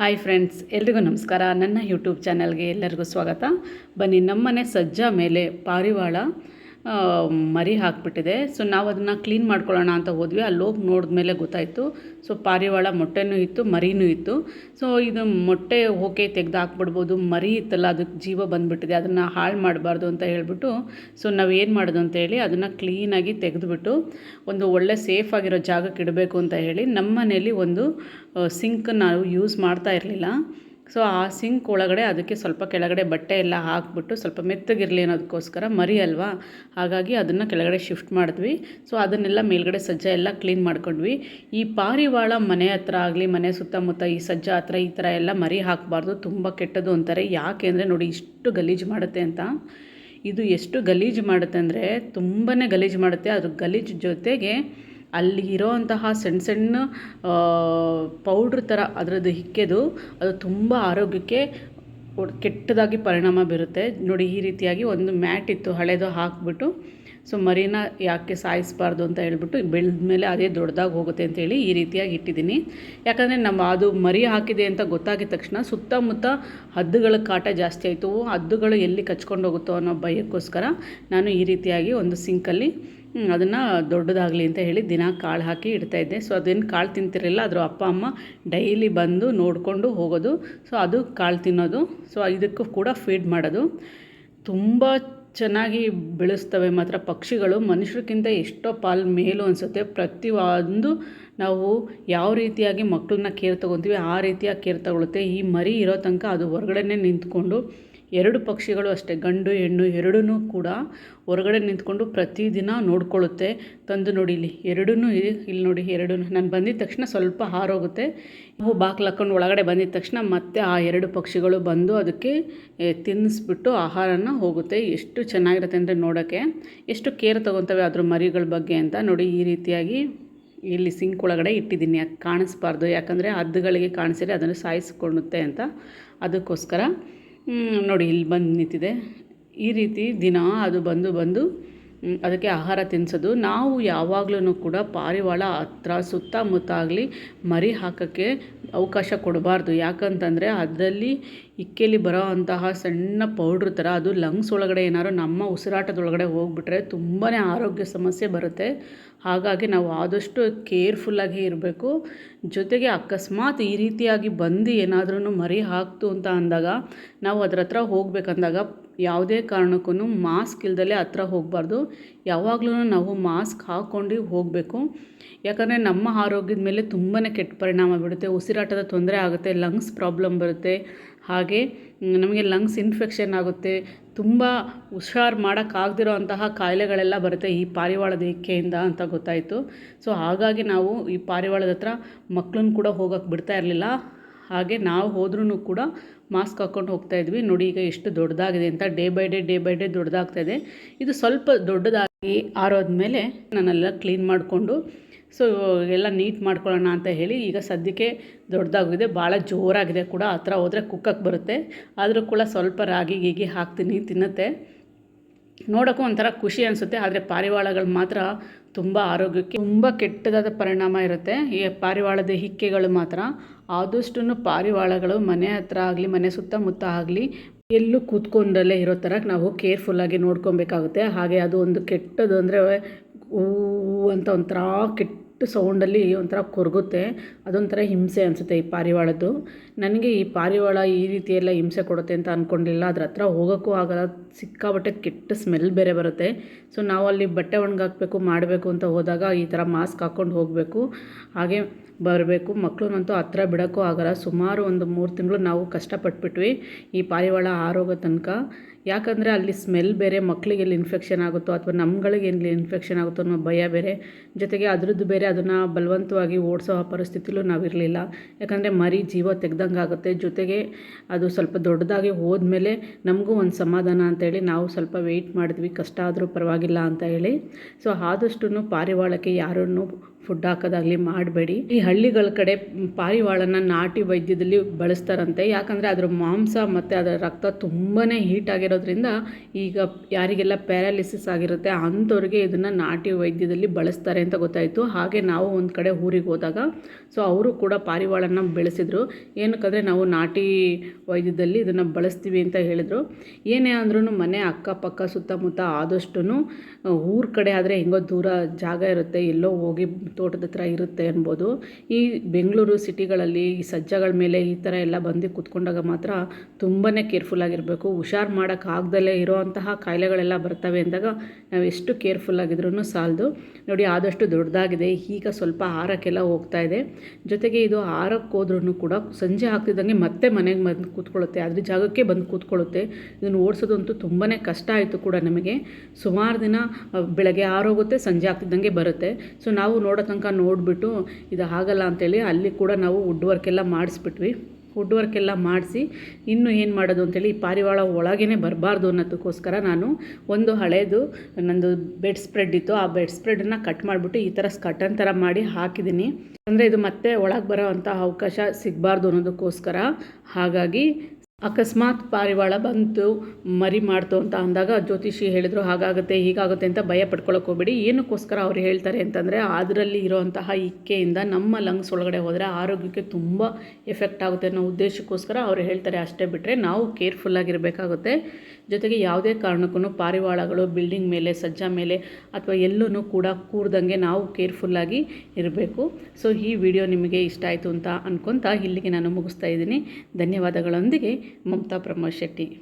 Hi friends ಎಲ್ರಿಗೂ ನಮಸ್ಕಾರ. ನನ್ನ ಯೂಟ್ಯೂಬ್ ಚಾನಲ್ಗೆ ಎಲ್ಲರಿಗೂ ಸ್ವಾಗತ. ಬನ್ನಿ ನಮ್ಮನೆ ಸಜ್ಜ ಮೇಲೆ ಪಾರಿವಾಳ ಮರಿ ಹಾಕಿಬಿಟ್ಟಿದೆ. ಸೊ ನಾವು ಅದನ್ನು ಕ್ಲೀನ್ ಮಾಡ್ಕೊಳ್ಳೋಣ ಅಂತ ಹೋದ್ವಿ. ಅಲ್ಲಿ ಹೋಗಿ ನೋಡಿದ್ಮೇಲೆ ಗೊತ್ತಾಯಿತು. ಸೊ ಪಾರಿವಾಳ ಮೊಟ್ಟೆನೂ ಇತ್ತು, ಮರಿನೂ ಇತ್ತು. ಸೊ ಇದು ಮೊಟ್ಟೆ ಓಕೆ ತೆಗೆದು ಹಾಕ್ಬಿಡ್ಬೋದು. ಮರಿ ಇತ್ತಲ್ಲ ಅದಕ್ಕೆ ಜೀವ ಬಂದುಬಿಟ್ಟಿದೆ. ಅದನ್ನು ಹಾಳು ಮಾಡಬಾರ್ದು ಅಂತ ಹೇಳಿಬಿಟ್ಟು ಸೊ ನಾವು ಏನು ಮಾಡೋದು ಅಂತ ಹೇಳಿ ಅದನ್ನು ಕ್ಲೀನಾಗಿ ತೆಗೆದುಬಿಟ್ಟು, ಒಂದು ಒಳ್ಳೆ ಸೇಫ್ ಆಗಿರೋ ಜಾಗಕ್ಕೆ ಇಡಬೇಕು ಅಂತ ಹೇಳಿ ನಮ್ಮ ಮನೇಲಿ ಒಂದು ಸಿಂಕ್ ನಾವು ಯೂಸ್ ಮಾಡ್ತಾ ಇರಲಿಲ್ಲ. ಸೊ ಆ ಸಿಂಕ್ ಒಳಗಡೆ ಅದಕ್ಕೆ ಸ್ವಲ್ಪ ಕೆಳಗಡೆ ಬಟ್ಟೆ ಎಲ್ಲ ಹಾಕ್ಬಿಟ್ಟು ಸ್ವಲ್ಪ ಮೆತ್ತಗಿರಲಿ ಅನ್ನೋದಕ್ಕೋಸ್ಕರ ಮರಿ ಅಲ್ವಾ? ಹಾಗಾಗಿ ಅದನ್ನು ಕೆಳಗಡೆ ಶಿಫ್ಟ್ ಮಾಡಿದ್ವಿ. ಸೊ ಅದನ್ನೆಲ್ಲ ಮೇಲ್ಗಡೆ ಸಜ್ಜ ಎಲ್ಲ ಕ್ಲೀನ್ ಮಾಡ್ಕೊಂಡ್ವಿ. ಈ ಪಾರಿವಾಳ ಮನೆ ಹತ್ರ ಆಗಲಿ, ಮನೆ ಸುತ್ತಮುತ್ತ ಈ ಸಜ್ಜ ಹತ್ರ ಈ ಥರ ಎಲ್ಲ ಮರಿ ಹಾಕಬಾರ್ದು. ತುಂಬ ಕೆಟ್ಟದು ಅಂತಾರೆ. ಯಾಕೆ ಅಂದರೆ ನೋಡಿ ಇಷ್ಟು ಗಲೀಜು ಮಾಡುತ್ತೆ ಅಂತ. ಇದು ಎಷ್ಟು ಗಲೀಜು ಮಾಡುತ್ತೆ ಅಂದರೆ ತುಂಬಾ ಗಲೀಜು ಮಾಡುತ್ತೆ. ಅದು ಗಲೀಜು ಜೊತೆಗೆ ಅಲ್ಲಿ ಇರೋವಂತಹ ಸಣ್ಣ ಸಣ್ಣ ಪೌಡ್ರ್ ಥರ ಅದರದ್ದು ಹಿಕ್ಕೆದು, ಅದು ತುಂಬ ಆರೋಗ್ಯಕ್ಕೆ ಕೆಟ್ಟದಾಗಿ ಪರಿಣಾಮ ಬೀರುತ್ತೆ. ನೋಡಿ, ಈ ರೀತಿಯಾಗಿ ಒಂದು ಮ್ಯಾಟ್ ಇತ್ತು, ಹಳೆದು ಹಾಕ್ಬಿಟ್ಟು, ಸೊ ಮರಿನ ಯಾಕೆ ಸಾಯಿಸಬಾರ್ದು ಅಂತ ಹೇಳ್ಬಿಟ್ಟು ಬೆಳೆದ ಮೇಲೆ ಅದೇ ದೊಡ್ಡದಾಗಿ ಹೋಗುತ್ತೆ ಅಂತೇಳಿ ಈ ರೀತಿಯಾಗಿ ಇಟ್ಟಿದ್ದೀನಿ. ಯಾಕಂದರೆ ನಮ್ಮ ಅದು ಮರಿ ಹಾಕಿದೆ ಅಂತ ಗೊತ್ತಾಗಿದ ತಕ್ಷಣ ಸುತ್ತಮುತ್ತ ಹದ್ದುಗಳ ಕಾಟ ಜಾಸ್ತಿ ಆಯಿತು. ಹದ್ದುಗಳು ಎಲ್ಲಿ ಕಚ್ಕೊಂಡು ಹೋಗುತ್ತೋ ಅನ್ನೋ ಭಯಕ್ಕೋಸ್ಕರ ನಾನು ಈ ರೀತಿಯಾಗಿ ಒಂದು ಸಿಂಕಲ್ಲಿ ಅದನ್ನು ದೊಡ್ಡದಾಗಲಿ ಅಂತ ಹೇಳಿ ದಿನ ಕಾಳು ಹಾಕಿ ಇಡ್ತಾಯಿದ್ದೆ ಸೊ ಅದೇನು ಕಾಳು ತಿಂತಿರಲಿಲ್ಲ ಅದರ ಅಪ್ಪ, ಅಮ್ಮ ಡೈಲಿ ಬಂದು ನೋಡಿಕೊಂಡು ಹೋಗೋದು. ಸೊ ಅದು ಕಾಳು ತಿನ್ನೋದು. ಸೊ ಇದಕ್ಕೂ ಕೂಡ ಫೀಡ್ ಮಾಡೋದು. ತುಂಬ ಚೆನ್ನಾಗಿ ಬೆಳೆಸ್ತವೆ ಮಾತ್ರ ಪಕ್ಷಿಗಳು. ಮನುಷ್ಯರಿಗಿಂತ ಎಷ್ಟೋ ಪಾಲು ಮೇಲು ಅನಿಸುತ್ತೆ. ಪ್ರತಿಯೊಂದು ನಾವು ಯಾವ ರೀತಿಯಾಗಿ ಮಕ್ಕಳನ್ನ ಕೇರ್ ತೊಗೊತೀವಿ ಆ ರೀತಿಯಾಗಿ ಕೇರ್ ತಗೊಳುತ್ತೆ ಈ ಮರಿ ಇರೋ ತನಕ ಅದು ಹೊರಗಡೆನೇ ನಿಂತ್ಕೊಂಡು ಎರಡು ಪಕ್ಷಿಗಳು ಅಷ್ಟೇ, ಗಂಡು, ಹೆಣ್ಣು ಎರಡೂ ಕೂಡ ಹೊರಗಡೆ ನಿಂತ್ಕೊಂಡು ಪ್ರತಿದಿನ ನೋಡ್ಕೊಳ್ಳುತ್ತೆ. ತಂದು ನೋಡಿ ಇಲ್ಲಿ ಎರಡೂ ಇಲ್ಲಿ ನೋಡಿ ಎರಡೂ ನಾನು ಬಂದಿದ ತಕ್ಷಣ ಸ್ವಲ್ಪ ಹಾರೋಗುತ್ತೆ. ಹೂ ಬಾಕ್ಲು ಹಾಕ್ಕೊಂಡು ಒಳಗಡೆ ಬಂದಿದ ತಕ್ಷಣ ಮತ್ತೆ ಆ ಎರಡು ಪಕ್ಷಿಗಳು ಬಂದು ಅದಕ್ಕೆ ತಿನ್ನಿಸ್ಬಿಟ್ಟು ಆಹಾರನ ಹೋಗುತ್ತೆ. ಎಷ್ಟು ಚೆನ್ನಾಗಿರುತ್ತೆ ಅಂದರೆ ನೋಡೋಕ್ಕೆ. ಎಷ್ಟು ಕೇರ್ ತೊಗೊತವೆ ಅದ್ರ ಮರಿಗಳ ಬಗ್ಗೆ ಅಂತ ನೋಡಿ ಈ ರೀತಿಯಾಗಿ ಇಲ್ಲಿ ಸಿಂಕ್ ಒಳಗಡೆ ಇಟ್ಟಿದ್ದೀನಿ. ಯಾಕೆ ಕಾಣಿಸ್ಬಾರ್ದು, ಯಾಕಂದರೆ ಹದ್ದುಗಳಿಗೆ ಕಾಣಿಸಿದ್ರೆ ಅದನ್ನು ಸಾಯಿಸ್ಕೊಳ್ಳುತ್ತೆ ಅಂತ ಅದಕ್ಕೋಸ್ಕರ. ನೋಡಿ ಇಲ್ಲಿ ಬಂದು ನಿಂತಿದೆ. ಈ ರೀತಿ ದಿನ ಅದು ಬಂದು ಬಂದು ಅದಕ್ಕೆ ಆಹಾರ ತಿನ್ನಿಸೋದು ನಾವು ಯಾವಾಗ್ಲೂ ಕೂಡ ಪಾರಿವಾಳ ಹತ್ರ ಸುತ್ತಮುತ್ತ ಆಗಲಿ ಮರಿ ಹಾಕೋಕ್ಕೆ ಅವಕಾಶ ಕೊಡಬಾರ್ದು. ಯಾಕಂತಂದರೆ ಅದರಲ್ಲಿ ಇಕ್ಕೆಲಿ ಬರೋ ಅಂತಹ ಸಣ್ಣ ಪೌಡ್ರ್ ಥರ, ಅದು ಲಂಗ್ಸ್ ಒಳಗಡೆ ಏನಾದ್ರು ನಮ್ಮ ಉಸಿರಾಟದೊಳಗಡೆ ಹೋಗ್ಬಿಟ್ರೆ ತುಂಬಾ ಆರೋಗ್ಯ ಸಮಸ್ಯೆ ಬರುತ್ತೆ. ಹಾಗಾಗಿ ನಾವು ಆದಷ್ಟು ಕೇರ್ಫುಲ್ಲಾಗಿ ಇರಬೇಕು. ಜೊತೆಗೆ ಅಕಸ್ಮಾತ್ ಈ ರೀತಿಯಾಗಿ ಬಂದು ಏನಾದ್ರೂ ಮರಿ ಹಾಕ್ತು ಅಂತ ಅಂದಾಗ, ನಾವು ಅದ್ರ ಹತ್ರ ಹೋಗ್ಬೇಕಂದಾಗ ಯಾವುದೇ ಕಾರಣಕ್ಕೂ ಮಾಸ್ಕ್ ಇಲ್ದಲೇ ಹತ್ರ ಹೋಗಬಾರ್ದು. ಯಾವಾಗಲೂ ನಾವು ಮಾಸ್ಕ್ ಹಾಕ್ಕೊಂಡು ಹೋಗಬೇಕು. ಯಾಕಂದರೆ ನಮ್ಮ ಆರೋಗ್ಯದ ಮೇಲೆ ತುಂಬಾ ಕೆಟ್ಟ ಪರಿಣಾಮ ಬೀಳುತ್ತೆ ಉಸಿರಾಟದ ತೊಂದರೆ ಆಗುತ್ತೆ ಲಂಗ್ಸ್ ಪ್ರಾಬ್ಲಮ್ ಬರುತ್ತೆ. ಹಾಗೆ ನಮಗೆ ಲಂಗ್ಸ್ ಇನ್ಫೆಕ್ಷನ್ ಆಗುತ್ತೆ. ತುಂಬ ಹುಷಾರು ಮಾಡೋಕ್ಕಾಗದಿರೋ ಅಂತಹ ಕಾಯಿಲೆಗಳೆಲ್ಲ ಬರುತ್ತೆ ಈ ಪಾರಿವಾಳದ ಏಕೆಯಿಂದ ಅಂತ ಗೊತ್ತಾಯಿತು. ಸೊ ಹಾಗಾಗಿ ನಾವು ಈ ಪಾರಿವಾಳದ ಹತ್ರ ಮಕ್ಕಳನ್ನ ಕೂಡ ಹೋಗೋಕ್ಕೆ ಬಿಡ್ತಾ ಇರಲಿಲ್ಲ. ಹಾಗೆ ನಾವು ಹೋದ್ರೂ ಕೂಡ ಮಾಸ್ಕ್ ಹಾಕ್ಕೊಂಡು ಹೋಗ್ತಾ ಇದ್ವಿ. ನೋಡಿ ಈಗ ಎಷ್ಟು ದೊಡ್ಡದಾಗಿದೆ ಅಂತ. Day by day day by day ದೊಡ್ಡದಾಗ್ತಾ ಇದೆ. ಇದು ಸ್ವಲ್ಪ ದೊಡ್ಡದಾಗಿ ಆರೋದ್ಮೇಲೆ ನಾನೆಲ್ಲ ಕ್ಲೀನ್ ಮಾಡಿಕೊಂಡು, ಸೊ ಎಲ್ಲ ನೀಟ್ ಮಾಡ್ಕೊಳ್ಳೋಣ ಅಂತ ಹೇಳಿ ಈಗ ಸದ್ಯಕ್ಕೆ ದೊಡ್ಡದಾಗಿದೆ. ಭಾಳ ಜೋರಾಗಿದೆ ಕೂಡ. ಹತ್ರ ಹೋದರೆ ಕುಕ್ಕಕ್ಕೆ ಬರುತ್ತೆ. ಆದರೂ ಕೂಡ ಸ್ವಲ್ಪ ರಾಗಿ ಗೀಗಿ ಹಾಕ್ತೀನಿ ತಿನ್ನುತ್ತೆ. ನೋಡೋಕ್ಕೂ ಒಂಥರ ಖುಷಿ ಅನಿಸುತ್ತೆ, ಆದರೆ ಪಾರಿವಾಳಗಳು ಮಾತ್ರ ತುಂಬ ಆರೋಗ್ಯಕ್ಕೆ ತುಂಬ ಕೆಟ್ಟದಾದ ಪರಿಣಾಮ ಇರುತ್ತೆ. ಈ ಪಾರಿವಾಳದ ಹಿಕ್ಕೆಗಳು ಮಾತ್ರ ಆದಷ್ಟು ಪಾರಿವಾಳಗಳು ಮನೆ ಹತ್ರ ಆಗಲಿ, ಮನೆ ಸುತ್ತಮುತ್ತ ಆಗಲಿ ಎಲ್ಲೂ ಕೂತ್ಕೊಂಡಲ್ಲೇ ಇರೋ ಥರ ನಾವು ಕೇರ್ಫುಲ್ಲಾಗಿ ನೋಡ್ಕೊಬೇಕಾಗುತ್ತೆ. ಹಾಗೆ ಅದು ಒಂದು ಕೆಟ್ಟದು ಅಂದರೆ ಹೂವು ಅಂತ ಒಂಥರ ಕೆಟ್ಟ ಸೌಂಡಲ್ಲಿ ಒಂಥರ ಕೊರಗುತ್ತೆ, ಅದೊಂಥರ ಹಿಂಸೆ ಅನಿಸುತ್ತೆ ಈ ಪಾರಿವಾಳದ್ದು. ನನಗೆ ಈ ಪಾರಿವಾಳ ಈ ರೀತಿ ಎಲ್ಲ ಹಿಂಸೆ ಕೊಡುತ್ತೆ ಅಂತ ಅಂದ್ಕೊಂಡಿಲ್ಲ ಅದ್ರ ಹತ್ರ ಹೋಗೋಕ್ಕೂ ಆಗಲ್ಲ ಸಿಕ್ಕಾಬಟ್ಟೆ ಕೆಟ್ಟ ಸ್ಮೆಲ್ ಬೇರೆ ಬರುತ್ತೆ. ಸೊ ನಾವು ಅಲ್ಲಿ ಬಟ್ಟೆ ಒಣಗಾಕಬೇಕು, ಮಾಡಬೇಕು ಅಂತ ಹೋದಾಗ ಈ ಥರ ಮಾಸ್ಕ್ ಹಾಕ್ಕೊಂಡು ಹೋಗಬೇಕು, ಹಾಗೆ ಬರಬೇಕು. ಮಕ್ಕಳನ್ನಂತೂ ಹತ್ರ ಬಿಡೋಕ್ಕೂ ಆಗಲ್ಲ, ಸುಮಾರು ಒಂದು ಮೂರು ತಿಂಗಳು ನಾವು ಕಷ್ಟಪಟ್ಬಿಟ್ವಿ ಈ ಪಾರಿವಾಳ ಆರೋಗೋ ತನಕ. ಯಾಕಂದರೆ ಅಲ್ಲಿ ಸ್ಮೆಲ್ ಬೇರೆ ಮಕ್ಕಳಿಗೆಲ್ಲಿ ಇನ್ಫೆಕ್ಷನ್ ಆಗುತ್ತೋ ಅಥವಾ ನಮ್ಗಳಿಗೆ ಎಲ್ಲಿ ಇನ್ಫೆಕ್ಷನ್ ಆಗುತ್ತೋ ಅನ್ನೋ ಭಯ ಬೇರೆ. ಜೊತೆಗೆ ಅದರದ್ದು ಬೇರೆ ಅದನ್ನು ಬಲವಂತವಾಗಿ ಓಡಿಸೋ ಪರಿಸ್ಥಿತಿಲೂ ನಾವಿರಲಿಲ್ಲ. ಯಾಕಂದರೆ ಮರಿ ಜೀವ ತೆಗ್ದಂಗೆ ಆಗುತ್ತೆ ಜೊತೆಗೆ ಅದು ಸ್ವಲ್ಪ ದೊಡ್ಡದಾಗಿ ಹೋದ್ಮೇಲೆ ನಮಗೂ ಒಂದು ಸಮಾಧಾನ ಅಂತೇಳಿ ನಾವು ಸ್ವಲ್ಪ ವೆಯ್ಟ್ ಮಾಡಿದ್ವಿ. ಕಷ್ಟ ಆದರೂ ಪರವಾಗಿಲ್ಲ ಅಂತ ಹೇಳಿ. ಸೊ ಆದಷ್ಟು ಪಾರಿವಾಳಕ್ಕೆ ಯಾರನ್ನು ಫುಡ್ ಹಾಕೋದಾಗಲಿ ಮಾಡಬೇಡಿ. ಈ ಹಳ್ಳಿಗಳ ಕಡೆ ಪಾರಿವಾಳನ ನಾಟಿ ವೈದ್ಯದಲ್ಲಿ ಬಳಸ್ತಾರಂತೆ. ಯಾಕಂದರೆ ಅದರ ಮಾಂಸ ಮತ್ತು ಅದರ ರಕ್ತ ತುಂಬಾ ಹೀಟ್ ಆಗಿರೋದ್ರಿಂದ ಈಗ ಯಾರಿಗೆಲ್ಲ ಪ್ಯಾರಾಲಿಸಿಸ್ ಆಗಿರುತ್ತೆ ಅಂಥವ್ರಿಗೆ ಇದನ್ನು ನಾಟಿ ವೈದ್ಯದಲ್ಲಿ ಬಳಸ್ತಾರೆ ಅಂತ ಗೊತ್ತಾಯಿತು. ಹಾಗೆ ನಾವು ಒಂದು ಕಡೆ ಊರಿಗೆ ಹೋದಾಗ ಸೊ ಅವರು ಕೂಡ ಪಾರಿವಾಳನ ಬೆಳೆಸಿದ್ರು. ಏನಕ್ಕಂದರೆ ನಾವು ನಾಟಿ ವೈದ್ಯದಲ್ಲಿ ಇದನ್ನು ಬಳಸ್ತೀವಿ ಅಂತ ಹೇಳಿದರು. ಏನೇ ಅಂದ್ರೂ ಮನೆ ಅಕ್ಕಪಕ್ಕ ಸುತ್ತಮುತ್ತ ಆದಷ್ಟು ಊರ ಕಡೆ ಆದರೆ ಹೆಂಗೋ ದೂರ ಜಾಗ ಇರುತ್ತೆ, ಎಲ್ಲೋ ಹೋಗಿ ತೋಟದ ಹತ್ರ ಇರುತ್ತೆ ಅನ್ಬೋದು. ಈ ಬೆಂಗಳೂರು ಸಿಟಿಗಳಲ್ಲಿ ಈ ಸಜ್ಜಗಳ ಮೇಲೆ ಈ ಥರ ಎಲ್ಲ ಬಂದು ಕೂತ್ಕೊಂಡಾಗ ಮಾತ್ರ ತುಂಬಾ ಕೇರ್ಫುಲ್ಲಾಗಿರಬೇಕು ಹುಷಾರು ಮಾಡೋಕ್ಕಾಗ್ದಲೇ ಇರೋವಂತಹ ಕಾಯಿಲೆಗಳೆಲ್ಲ ಬರ್ತವೆ ಅಂದಾಗ ನಾವು ಎಷ್ಟು ಕೇರ್ಫುಲ್ ಆಗಿದ್ರೂ ಸಾಲದು. ನೋಡಿ, ಆದಷ್ಟು ದೊಡ್ಡದಾಗಿದೆ. ಈಗ ಸ್ವಲ್ಪ ಆರಕ್ಕೆಲ್ಲ ಹೋಗ್ತಾ ಇದೆ. ಜೊತೆಗೆ ಇದು ಆರಕ್ಕೆ ಹೋದ್ರೂ ಕೂಡ ಸಂಜೆ ಆಗ್ತಿದ್ದಂಗೆ ಮತ್ತೆ ಮನೆಗೆ ಬಂದು ಕೂತ್ಕೊಳ್ಳುತ್ತೆ. ಅದ್ರ ಜಾಗಕ್ಕೆ ಬಂದು ಕೂತ್ಕೊಳ್ಳುತ್ತೆ. ಇದನ್ನು ಓಡಿಸೋದಂತೂ ತುಂಬಾ ಕಷ್ಟ ಆಯಿತು ಕೂಡ ನಮಗೆ. ಸುಮಾರು ದಿನ ಬೆಳಗ್ಗೆ ಆರೋಗುತ್ತೆ ಸಂಜೆ ಆಗ್ತಿದ್ದಂಗೆ ಬರುತ್ತೆ. ಸೊ ನಾವು ನೋಡೋ ತನಕ ನೋಡಿಬಿಟ್ಟು ಇದು ಆಗಲ್ಲ ಅಂತೇಳಿ ಅಲ್ಲಿ ಕೂಡ ನಾವು ವುಡ್ ವರ್ಕೆಲ್ಲ ಮಾಡಿಸ್ಬಿಟ್ವಿ. ವುಡ್ ವರ್ಕ್ ಎಲ್ಲ ಮಾಡಿಸಿ ಇನ್ನೂ ಏನು ಮಾಡೋದು ಅಂತೇಳಿ ಈ ಪಾರಿವಾಳ ಒಳಗೇ ಬರಬಾರ್ದು ಅನ್ನೋದಕ್ಕೋಸ್ಕರ ನಾನು ಒಂದು ಹಳೇದು ನಂದು ಬೆಡ್ ಸ್ಪ್ರೆಡ್ ಇತ್ತು. ಆ ಬೆಡ್ ಸ್ಪ್ರೆಡನ್ನು ಕಟ್ ಮಾಡಿಬಿಟ್ಟು ಈ ಥರ ಸ್ಕಟನ್ ಥರ ಮಾಡಿ ಹಾಕಿದ್ದೀನಿ ಅಂದರೆ ಇದು ಮತ್ತೆ ಒಳಗೆ ಬರೋ ಅವಕಾಶ ಸಿಗಬಾರ್ದು ಅನ್ನೋದಕ್ಕೋಸ್ಕರ ಹಾಗಾಗಿ ಅಕಸ್ಮಾತ್ ಪಾರಿವಾಳ ಬಂತು, ಮರಿ ಮಾಡ್ತು ಅಂತ ಅಂದಾಗ ಜ್ಯೋತಿಷಿ ಹೇಳಿದ್ರು, ಹಾಗಾಗುತ್ತೆ, ಹೀಗಾಗುತ್ತೆ ಅಂತ ಭಯ ಪಡ್ಕೊಳ್ಳೋಕೆ ಹೋಗ್ಬೇಡಿ. ಏನಕ್ಕೋಸ್ಕರ ಅವ್ರು ಹೇಳ್ತಾರೆ ಅಂತಂದರೆ ಅದರಲ್ಲಿ ಇರೋವಂತಹ ಇಕ್ಕೆಯಿಂದ ನಮ್ಮ ಲಂಗ್ಸ್ ಒಳಗಡೆ ಹೋದರೆ ಆರೋಗ್ಯಕ್ಕೆ ತುಂಬ ಎಫೆಕ್ಟ್ ಆಗುತ್ತೆ ಅನ್ನೋ ಉದ್ದೇಶಕ್ಕೋಸ್ಕರ ಅವ್ರು ಹೇಳ್ತಾರೆ ಅಷ್ಟೇ ಬಿಟ್ಟರೆ ನಾವು ಕೇರ್ಫುಲ್ಲಾಗಿರಬೇಕಾಗುತ್ತೆ ಜೊತೆಗೆ ಯಾವುದೇ ಕಾರಣಕ್ಕೂ ಪಾರಿವಾಳಗಳು ಬಿಲ್ಡಿಂಗ್ ಮೇಲೆ, ಸಜ್ಜ ಮೇಲೆ ಅಥವಾ ಎಲ್ಲೂ ಕೂಡ ಕೂರ್ದಂಗೆ ನಾವು ಕೇರ್ಫುಲ್ಲಾಗಿ ಇರಬೇಕು. ಸೊ, ಈ ವಿಡಿಯೋ ನಿಮಗೆ ಇಷ್ಟ ಆಯಿತು ಅಂತ ಅನ್ಕೊತಾ ಇಲ್ಲಿಗೆ ನಾನು ಮುಗಿಸ್ತಾ ಇದ್ದೀನಿ. ಧನ್ಯವಾದಗಳೊಂದಿಗೆ. ममता प्रमोद शेट्टी.